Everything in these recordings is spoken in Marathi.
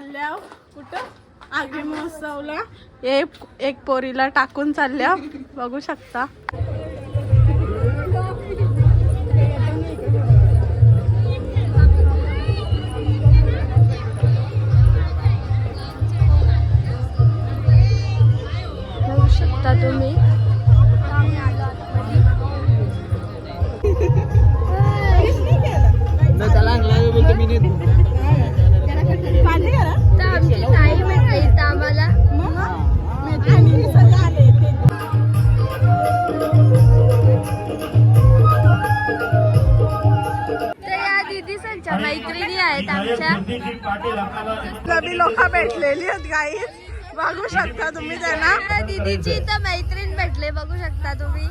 चालल्या कुठं? आगी महोत्सवला एक पोरीला टाकून चालल्या बघू शकता. आहेत आमच्या. नवी लोक भेटलेली आहेत गाई बघू शकता तुम्ही त्यांना. त्या दिदीची इथं मैत्रीण भेटले बघू शकता तुम्ही.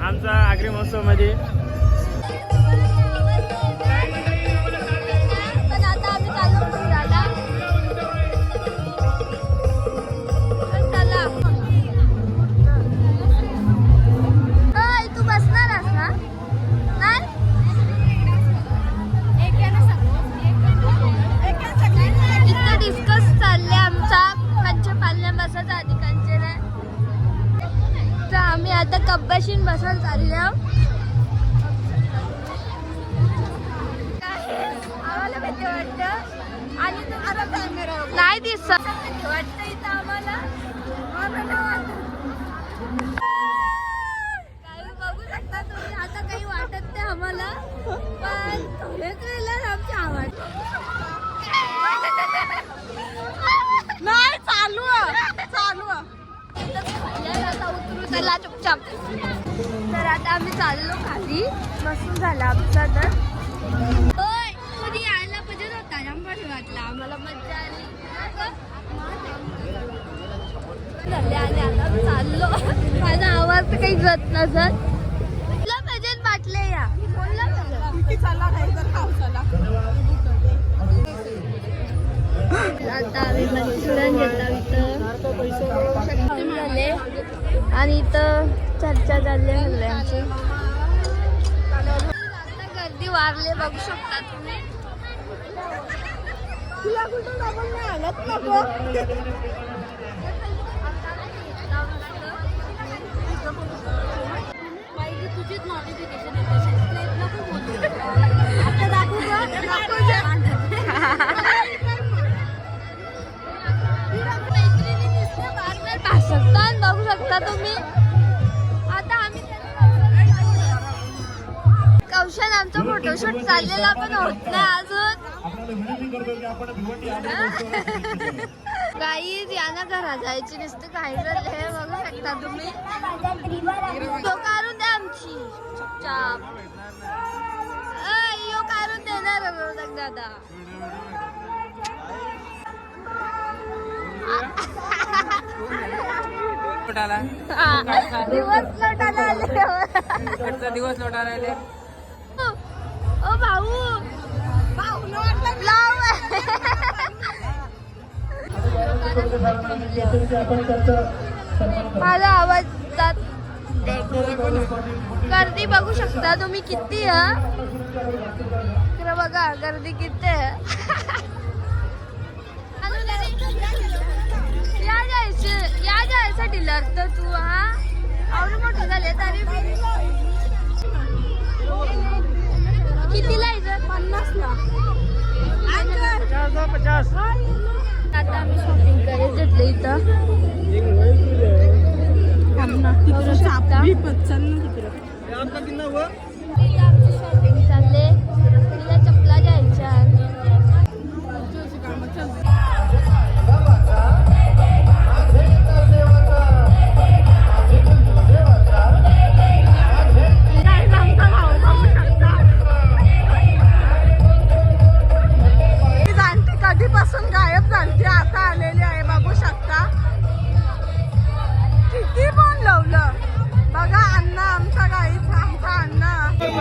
आमचा आगरी महोत्सवमध्ये बसत आधी कंचे नाही. तर आम्ही आता कब्बाशीन बसायला चालले आहोत आम्हाला भीती वाटतं. आणि तुम्हाला कॅमेरा नाही दिसत. वाटतं इथं आम्हाला. काही बघू शकता तुम्ही. आता काही वाटत नाही आम्हाला. पण थोडे वेळेला आमची आवाज नाही चालू आहे, चालू आहे. आता उतरू चला चुपचाप तर आता आम्ही चाललो खाली. बसून झाला आमचा तर. ओय, कोणी यायला पाहिजे होता? वाटलं. आम्हाला आली. झाले आणि आता चाललो. माझा आवाज तर काही जात नसत. तुला पाहिजे वाटले या. बोलला पाहिजे. किती चला नाही तर खाऊ चला आता आम्ही मंचुरियन घेतला इथं. झाले. आणि इथं चर्चा झाली हल्ले आमची आता गर्दी वारले बघू शकता तुम्ही. तुला कुठं डबल नाही आलत नको तुझीच नोटिफिकेशन आता दाखवू का? शकता तुम्ही आता आम्ही कौशल आमचा फोटोशूट चाललेला पण होत नाही अजून. गाईज यांना घरा जायची नुसतं काही झालं हे बघू शकता तुम्ही. तो काढून द्या आमची. चुपचाप. यो काढून देणार दादा. लोटाला. दिवस लोटायला आले. दिवस लोटायला आले. ओ भाऊ. भाऊ माझा आवाज जात गर्दी बघू शकता तुम्ही किती बघा गर्दी किती जायसाठी लढत तू हा? आवडे मोठे झाले तरी किती लायचं पन्नास ला आता आम्ही शॉपिंग करायला घेतलं इथं. तिकडं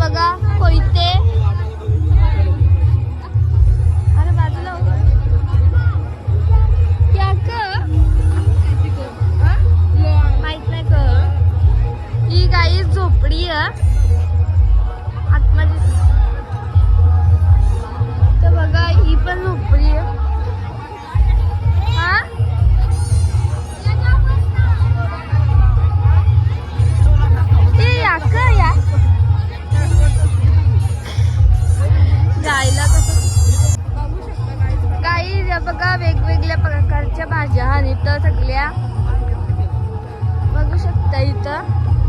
बघा कोयते. अरे बाजूला माहीत नाही का ही गाई झोपडी आतमध्ये. तर बघा ही पण झोपडी आहे. इथं सगळ्या बघू शकता इथं.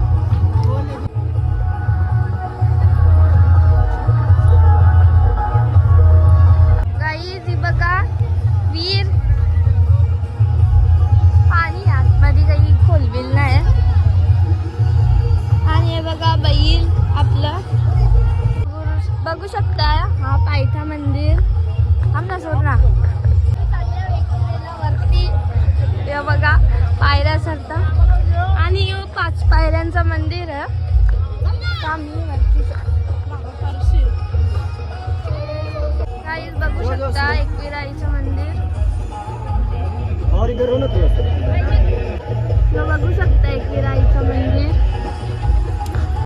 आम्ही वरती